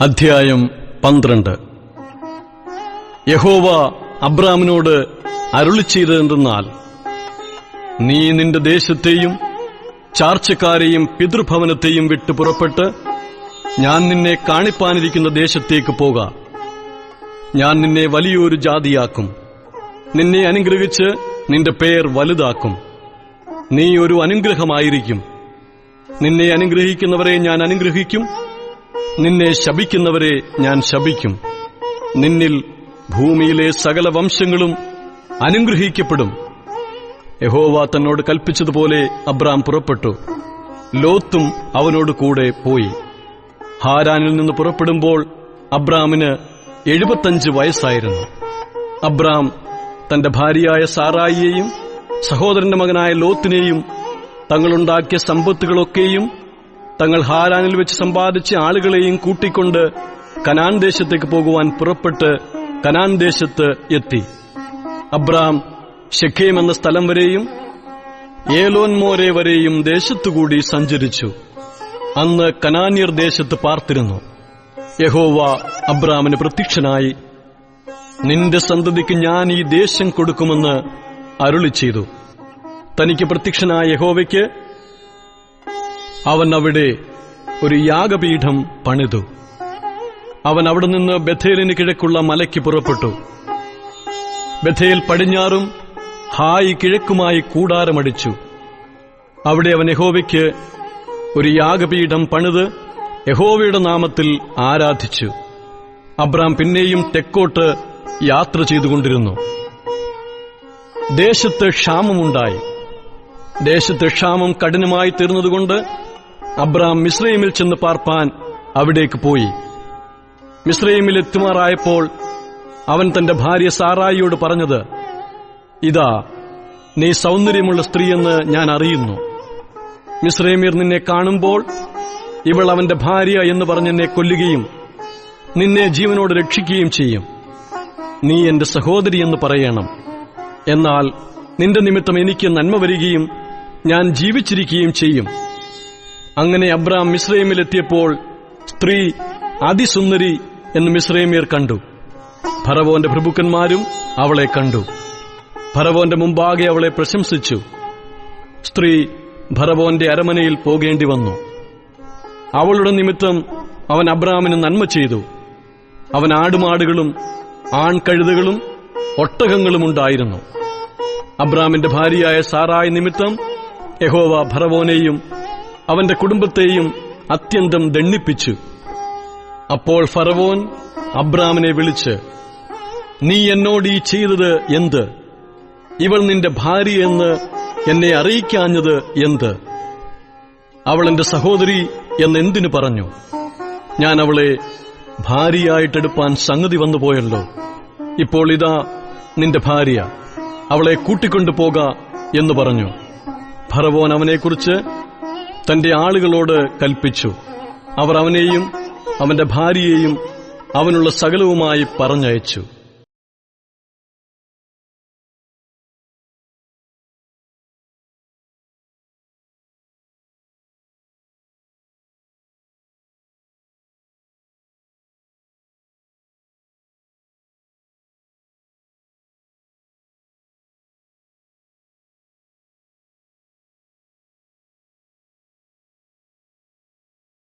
അധ്യായം പന്ത്രണ്ട്. യഹോവ അബ്രാമിനോട് അരുളി ചെയ്തതെന്തെന്നാൽ നീ നിന്റെ ദേശത്തെയും ചാർച്ചക്കാരെയും പിതൃഭവനത്തെയും വിട്ട് പുറപ്പെട്ട് ഞാൻ നിന്നെ കാണിപ്പാനിരിക്കുന്ന ദേശത്തേക്ക് പോക. ഞാൻ നിന്നെ വലിയൊരു ജാതിയാക്കും. നിന്നെ അനുഗ്രഹിച്ച് നിന്റെ പേർ വലുതാക്കും. നീ ഒരു അനുഗ്രഹമായിരിക്കും. നിന്നെ അനുഗ്രഹിക്കുന്നവരെ ഞാൻ അനുഗ്രഹിക്കും. നിന്നെ ശപിക്കുന്നവരെ ഞാൻ ശപിക്കും. നിന്നിൽ ഭൂമിയിലെ സകല വംശങ്ങളും അനുഗ്രഹിക്കപ്പെടും. യഹോവ തന്നോട് കൽപ്പിച്ചതുപോലെ അബ്രാം പുറപ്പെട്ടു. ലോത്തും അവനോട് കൂടെ പോയി. ഹാരാനിൽ നിന്ന് പുറപ്പെടുമ്പോൾ അബ്രാമിന് എഴുപത്തഞ്ച് വയസ്സായിരുന്നു. അബ്രാം തന്റെ ഭാര്യയായ സാറായിയെയും സഹോദരന്റെ മകനായ ലോത്തിനെയും തങ്ങളുണ്ടാക്കിയ സമ്പത്തുകളൊക്കെയും തങ്ങൾ ഹാരാനിൽ വെച്ച് സമ്പാദിച്ച ആളുകളെയും കൂട്ടിക്കൊണ്ട് കനാൻ ദേശത്തേക്ക് പോകുവാൻ പുറപ്പെട്ട് കനാൻ ദേശത്ത് എത്തി. അബ്രാം ഷെഖേം എന്ന സ്ഥലം വരെയും ഏലോൻമോരെ വരെയും ദേശത്തുകൂടി സഞ്ചരിച്ചു. അന്ന് കനാന്യർ ദേശത്ത് പാർത്തിരുന്നു. യഹോവ അബ്രാമിന് പ്രത്യക്ഷനായി നിന്റെ സന്തതിക്ക് ഞാൻ ഈ ദേശം കൊടുക്കുമെന്ന് അരുളി ചെയ്തു തനിക്ക് പ്രത്യക്ഷനായ യഹോവയ്ക്ക് അവൻ അവിടെ ഒരു യാഗപീഠം പണിതു. അവൻ അവിടെ നിന്ന് ബഥേലിന് കിഴക്കുള്ള മലയ്ക്ക് പുറപ്പെട്ടു. ബഥേൽ പടിഞ്ഞാറും ഹായി കിഴക്കുമായി കൂടാരമടിച്ചു. അവിടെ അവൻ യഹോവയ്ക്ക് ഒരു യാഗപീഠം പണിത് യഹോവയുടെ നാമത്തിൽ ആരാധിച്ചു. അബ്രാം പിന്നെയും തെക്കോട്ട് യാത്ര ചെയ്തുകൊണ്ടിരുന്നു. ദേശത്ത് ക്ഷാമമുണ്ടായി. ദേശത്ത് ക്ഷാമം കഠിനമായി തീർന്നതുകൊണ്ട് അബ്രാം മിസ്രൈമിൽ ചെന്ന് പാർപ്പാൻ അവിടേക്ക് പോയി. മിസ്രൈമിൽ എത്തുമാറായപ്പോൾ അവൻ തന്റെ ഭാര്യ സാറായിയോട് പറഞ്ഞത് ഇതാ നീ സൗന്ദര്യമുള്ള സ്ത്രീയെന്ന് ഞാൻ അറിയുന്നു. മിസ്രൈമിയർ നിന്നെ കാണുമ്പോൾ ഇവൾ അവന്റെ ഭാര്യ എന്ന് പറഞ്ഞെന്നെ കൊല്ലുകയും നിന്നെ ജീവനോട് രക്ഷിക്കുകയും ചെയ്യും. നീ എന്റെ സഹോദരി എന്ന് പറയണം. എന്നാൽ നിന്റെ നിമിത്തം എനിക്ക് നന്മ വരികയും ഞാൻ ജീവിച്ചിരിക്കുകയും ചെയ്യും. അങ്ങനെ അബ്രാം മിസ്രൈമിലെത്തിയപ്പോൾ സ്ത്രീ അതിസുന്ദരി എന്ന് മിസ്രൈമിയർ കണ്ടു. ഫറവോന്റെ പ്രഭുക്കന്മാരും അവളെ കണ്ടു. ഫറവോന്റെ മുമ്പാകെ അവളെ പ്രശംസിച്ചു. സ്ത്രീ ഫറവോന്റെ അരമനയിൽ പോകേണ്ടി വന്നു. അവളുടെ നിമിത്തം അവൻ അബ്രാമിന് നന്മ ചെയ്തു. അവൻ ആടുമാടുകളും ആൺകഴുതകളും ഒട്ടകങ്ങളും ഉണ്ടായിരുന്നു. അബ്രാമിന്റെ ഭാര്യയായ സാറായ നിമിത്തം യഹോവ ഭറവോനെയും അവന്റെ കുടുംബത്തെയും അത്യന്തം ദണ്ണിപ്പിച്ചു അപ്പോൾ ഫറവോൻ അബ്രാമിനെ വിളിച്ച് നീ എന്നോട് ഈ ചെയ്തത് എന്ത്? ഇവൾ നിന്റെ ഭാര്യയെന്ന് എന്നെ അറിയിക്കാഞ്ഞത് എന്ത്? അവൾ എന്റെ സഹോദരി എന്നെന്തിനു പറഞ്ഞു? ഞാൻ അവളെ ഭാര്യയായിട്ടെടുപ്പാൻ സംഗതി വന്നു പോയല്ലോ. ഇപ്പോൾ ഇതാ നിന്റെ ഭാര്യ. അവളെ കൂട്ടിക്കൊണ്ടു പോക എന്ന് പറഞ്ഞു. ഫറവോൻ അവനെക്കുറിച്ച് തന്റെ ആളുകളോട് കൽപ്പിച്ചു. അവർ അവനെയും അവന്റെ ഭാര്യയെയും അവനുള്ള സകലവുമായി പറഞ്ഞയച്ചു.